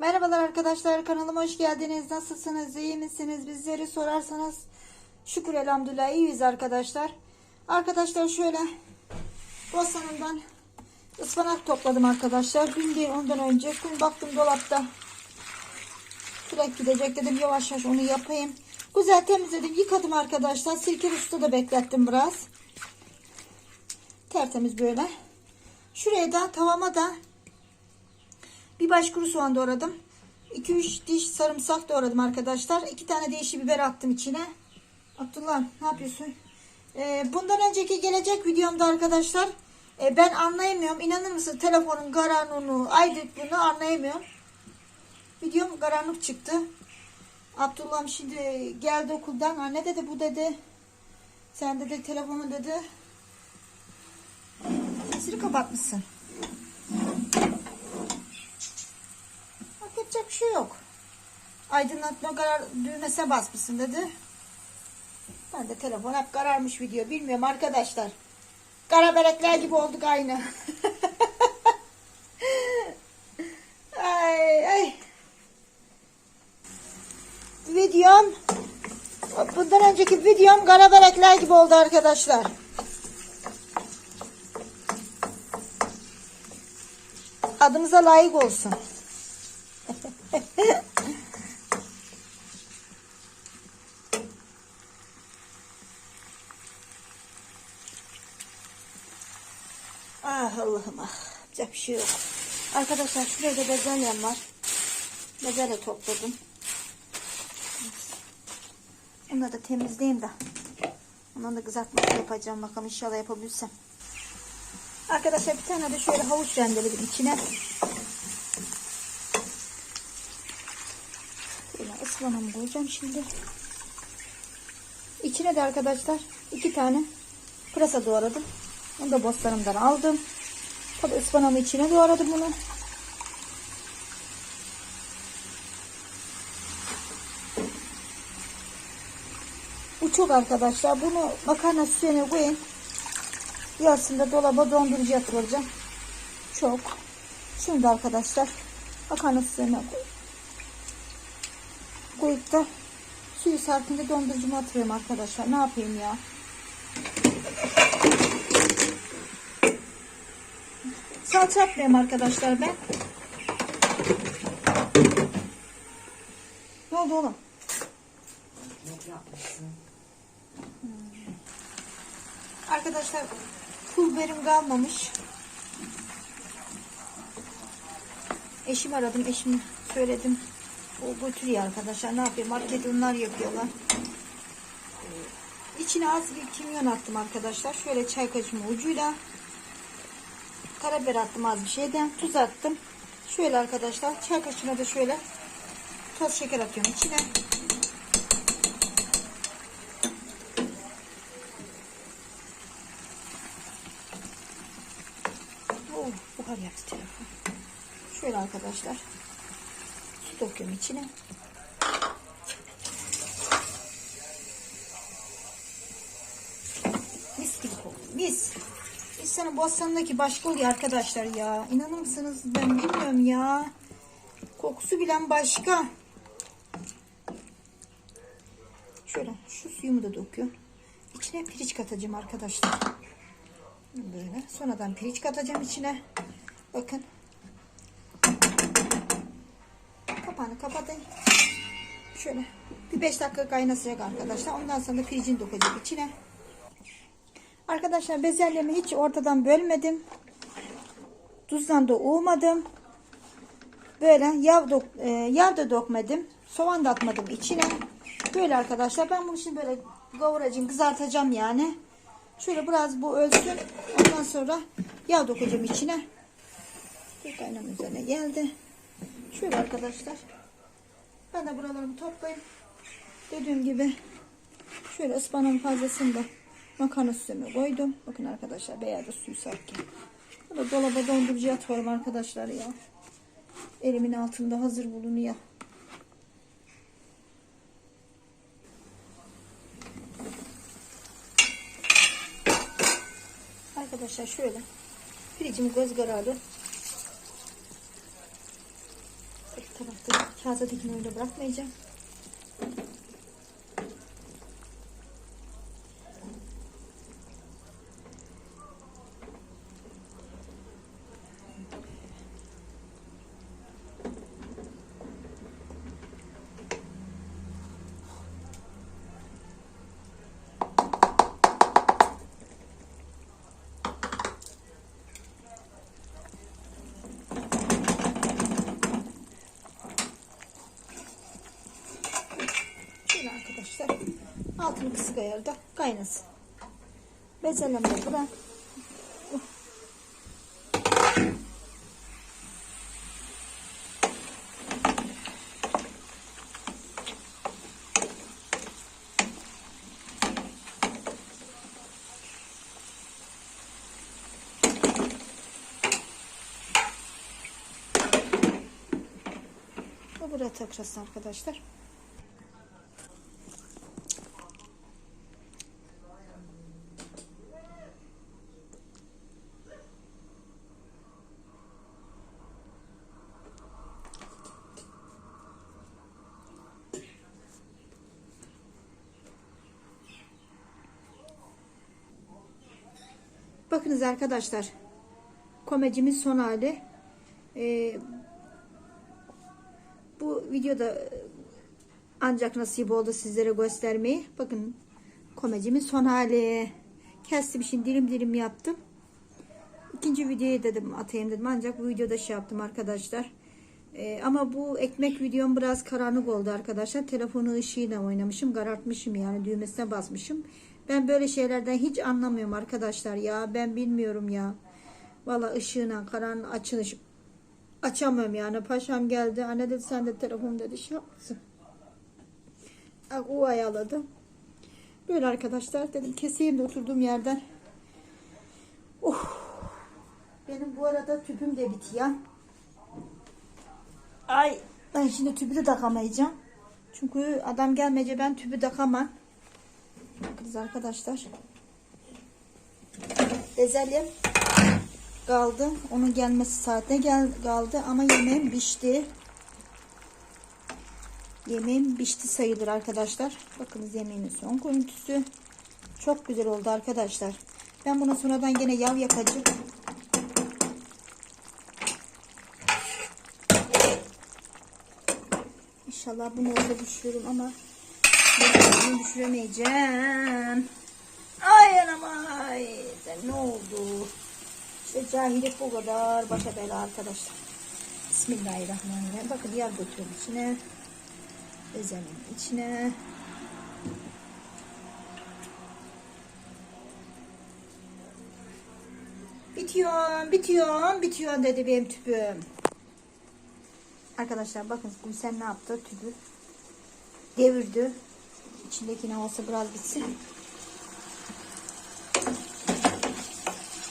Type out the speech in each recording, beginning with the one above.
Merhabalar arkadaşlar kanalıma hoş geldiniz. Nasılsınız? iyi misiniz? Bizleri sorarsanız şükür elhamdülillah iyiyiz arkadaşlar. Arkadaşlar şöyle bostanımdan ıspanak topladım arkadaşlar. Dün değil ondan önce. Dün baktım dolapta sürekli gidecek dedim yavaş yavaş onu yapayım. Güzel temizledim yıkadım arkadaşlar. Sirke suda da beklettim biraz. Tertemiz böyle. Şuraya da tavama da bir baş kuru soğan doğradım. 2-3 diş sarımsak doğradım arkadaşlar. 2 tane de yeşil biber attım içine. Abdullah ne yapıyorsun? Ee, bundan önceki gelecek videomda arkadaşlar e, ben anlayamıyorum. İnanır mısın telefonun karanlığı, aydınlığını anlayamıyorum. Videom karanlık çıktı. Abdullah'ım şimdi geldi okuldan. Anne dedi bu dedi. Sen dedi telefonu dedi. Sesini kapatmışsın. Yapacak bir şey yok. Aydınlatma karar düğmesine basmışsın dedi. Ben de telefon hep kararmış video. Bilmiyorum arkadaşlar. Kara berekler gibi olduk aynı. ay ay. Videom bundan önceki videom kara berekler gibi oldu arkadaşlar. Adımıza layık olsun. ah Allah'ım ah. Yapacak bir şey yok. Arkadaşlar şuraya da bezelyem var. Bezelye topladım. Onları da temizleyeyim de. Ondan da kızartması yapacağım. Bakalım inşallah yapabilsem. Arkadaşlar bir tane de şöyle havuç rendeledim içine. Şöyle ıspanağımı koyacağım şimdi. İçine de arkadaşlar iki tane pırasa doğradım. Onu da bostanımdan aldım. Tabi ıspanağımı içine doğradım bunu. Bu çok arkadaşlar. Bunu makarna suyuna koyun. Yarısında dolaba dondurucu yatıracağım. Çok. Şimdi arkadaşlar makarna suyuna koy. Koyup da suyu sarkınca dondurucuma atıyorum arkadaşlar. Ne yapayım ya? Salça atmıyorum arkadaşlar ben. Ne oldu oğlum? Arkadaşlar pul biberim kalmamış. Eşim aradım. Eşim söyledim. O götürüyor arkadaşlar. Ne yapıyor? Market onlar yapıyorlar. İçine az bir kimyon attım arkadaşlar. Şöyle çay kaşığı ucuyla karabiber attım az bir şeyden. Tuz attım. Şöyle arkadaşlar. Çay kaşığına da şöyle toz şeker atıyorum içine. Oh, buhar yaptı telefon. Şöyle arkadaşlar. Su döküyorum içine. Mis gibi koktu. Mis. İnsanın bostanındaki başka oluyor arkadaşlar ya. İnanır mısınız ben bilmiyorum ya. Kokusu bilen başka. Şöyle şu suyumu da döküyorum. İçine pirinç katacağım arkadaşlar. Böyle. Sonradan pirinç katacağım içine. Bakın. Kapağını kapatayım. Şöyle bir 5 dakika kaynatacak arkadaşlar. Ondan sonra pirincini dökeceğim içine. Arkadaşlar bezelyemi hiç ortadan bölmedim. Tuzdan da uğmadım. Böyle yağ, dök, e, yağ da dökmedim. Soğan da atmadım içine. Böyle arkadaşlar. Ben bunu şimdi böyle kavuracağım, kızartacağım yani. Şöyle biraz bu ölsün. Ondan sonra yağ dökeceğim içine. Bir kaynama üzerine geldi. Şöyle arkadaşlar. Ben de buralarımı toplayayım. Dediğim gibi şöyle ıspanağın fazlasını da makarna süsüme koydum. Bakın arkadaşlar beyaz da suyu sarkken. Burada dolaba dondurucuya atıyorum arkadaşlar ya. Elimin altında hazır bulunuyor. Arkadaşlar şöyle pirincim göz kararı tarafta kağıda dikini öyle bırakmayacağım. Şöyle arkadaşlar altını kısık ayarda kaynasın. Bezelemeyi bırak. Bu buraya takacağız arkadaşlar. Bakınız arkadaşlar. Komedimin son hali. Ee, bu videoda ancak nasip oldu sizlere göstermeyi. Bakın komedimin son hali. Kestim şimdi dilim dilim yaptım. İkinci videoyu dedim atayım dedim. Ancak bu videoda şey yaptım arkadaşlar. Ee, ama bu ekmek videom biraz karanlık oldu arkadaşlar. Telefonu ışığıyla oynamışım. Karartmışım yani düğmesine basmışım. Ben böyle şeylerden hiç anlamıyorum arkadaşlar ya. Ben bilmiyorum ya. Valla ışığına karanlık açılış açamıyorum yani. Paşam geldi. Anne dedi sen de telefon dedi şey yapmasın. O ayarladı. Böyle arkadaşlar dedim keseyim de oturduğum yerden. Oh. Benim bu arada tüpüm de bitiyor. Ay ben şimdi tüpü de takamayacağım. Çünkü adam gelmeyince ben tüpü takamam. Bakınız arkadaşlar. Bezelye kaldı. Onun gelmesi saatine gel kaldı ama yemeğim pişti. Yemeğim pişti sayılır arkadaşlar. Bakınız yemeğimin son görüntüsü. Çok güzel oldu arkadaşlar. Ben buna sonradan gene yav yakacağım. İnşallah bunu orada düşürürüm ama bunu düşüremeyeceğim. Ay anam ay. Sen ne oldu? İşte cahillik bu kadar. Başa bela arkadaşlar. Bismillahirrahmanirrahim. Bakın yer götürüyorum içine. Bezenin içine. Bitiyor, bitiyor, bitiyor dedi benim tüpüm. Arkadaşlar bakın Gülsen ne yaptı? Tüpü devirdi. İçindeki havası biraz bitsin.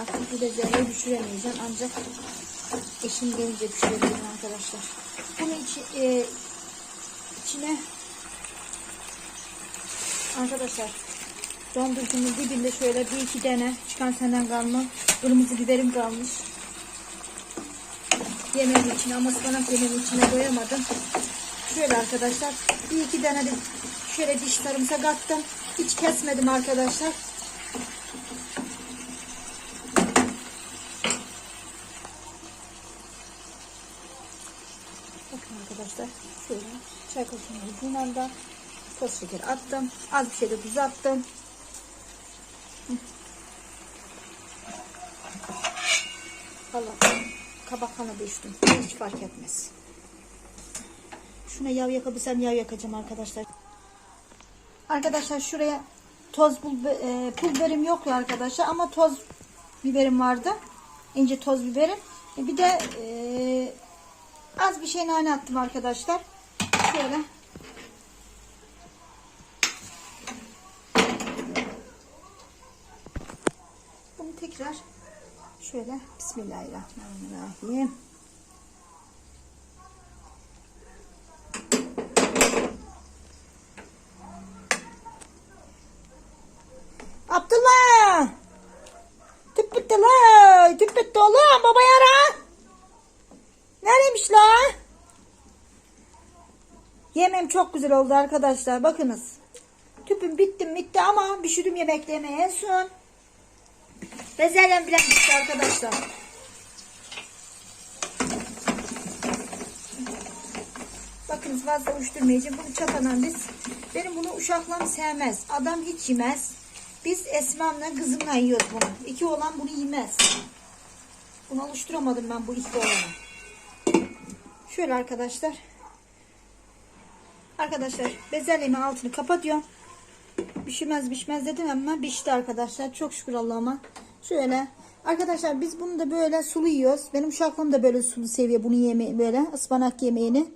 Artık bu bezeleyi düşüremeyeceğim. Ancak eşim gelince düşürebilirim arkadaşlar. Bunu içi, e, içine arkadaşlar dondurucunun dibinde şöyle bir iki tane çıkan senden kalma kırmızı biberim kalmış. Yemeğin içine ama ıspanak yemeğin içine koyamadım. Şöyle arkadaşlar bir iki tane de şöyle diş sarımsak attım. Hiç kesmedim arkadaşlar. Bakın arkadaşlar şöyle çay kaşığının ucundan da toz şeker attım. Az bir şey de tuz attım. Valla kabak kana düştüm. Hiç fark etmez. Şuna yav yakabilsem yav yakacağım arkadaşlar. Arkadaşlar şuraya toz pul, e, pul biberim yok ya arkadaşlar ama toz biberim vardı. İnce toz biberim. E, bir de e, az bir şey nane attım arkadaşlar. Şöyle. Bunu tekrar şöyle Bismillahirrahmanirrahim. Yemeğim çok güzel oldu arkadaşlar. Bakınız. Tüpüm bittim bitti ama pişirdim yemeklerimi en son. Bezelyem bile bitti arkadaşlar. Bakınız fazla uçturmayacağım. Bunu çatanan biz. Benim bunu uşaklarım sevmez. Adam hiç yemez. Biz Esma'mla kızımla yiyoruz bunu. İki olan bunu yemez. Bunu alıştıramadım ben bu iki olanı. Şöyle arkadaşlar. Arkadaşlar bezelyemin altını kapatıyorum. Pişmez pişmez dedim ama pişti arkadaşlar. Çok şükür Allah'ıma. Şöyle. Arkadaşlar biz bunu da böyle sulu yiyoruz. Benim uşaklığım da böyle sulu seviyor bunu yemeği böyle ıspanak yemeğini.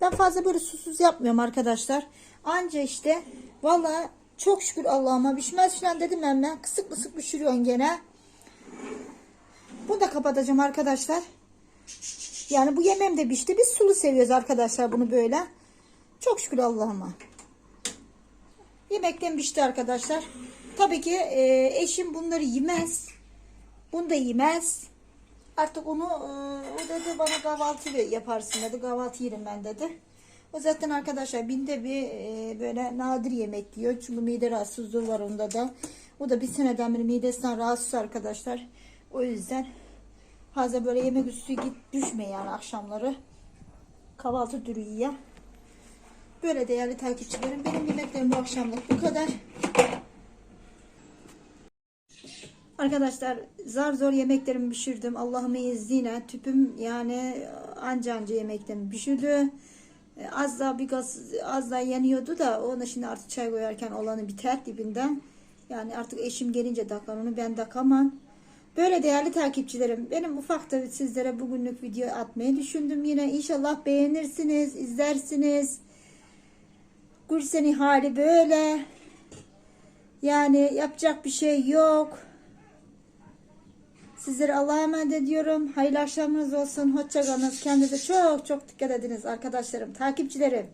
Ben fazla böyle susuz yapmıyorum arkadaşlar. Anca işte vallahi çok şükür Allah'ıma pişmez falan dedim ama kısık kısık pişiriyorsun gene. Bunu da kapatacağım arkadaşlar. Yani bu yemeğim de pişti. Biz sulu seviyoruz arkadaşlar bunu böyle. Çok şükür Allah'ıma. Yemekten pişti arkadaşlar. Tabii ki e, eşim bunları yemez. Bunu da yemez. Artık onu e, o dedi bana kahvaltı yaparsın dedi. Kahvaltı yerim ben dedi. O zaten arkadaşlar binde bir e, böyle nadir yemek yiyor. Çünkü mide rahatsızlığı var onda da. O da bir seneden beri midesinden rahatsız arkadaşlar. O yüzden fazla böyle yemek üstü git düşme yani akşamları. Kahvaltı dürü yiyor. Böyle değerli takipçilerim benim yemeklerim bu akşamlık bu kadar. Arkadaşlar zar zor yemeklerimi pişirdim. Allah'ın izniyle tüpüm yani anca anca yemeklerimi pişirdi. Az daha bir gaz az daha yanıyordu da ona şimdi artık çay koyarken olanı biter dibinden. Yani artık eşim gelince takar onu ben takamam. Böyle değerli takipçilerim benim ufak da sizlere bugünlük video atmayı düşündüm yine. İnşallah beğenirsiniz, izlersiniz. Gülsen'in hali böyle. Yani yapacak bir şey yok. Sizlere Allah'a emanet ediyorum. Hayırlı akşamınız olsun. Hoşçakalınız. Kendinize çok çok dikkat ediniz arkadaşlarım, takipçilerim.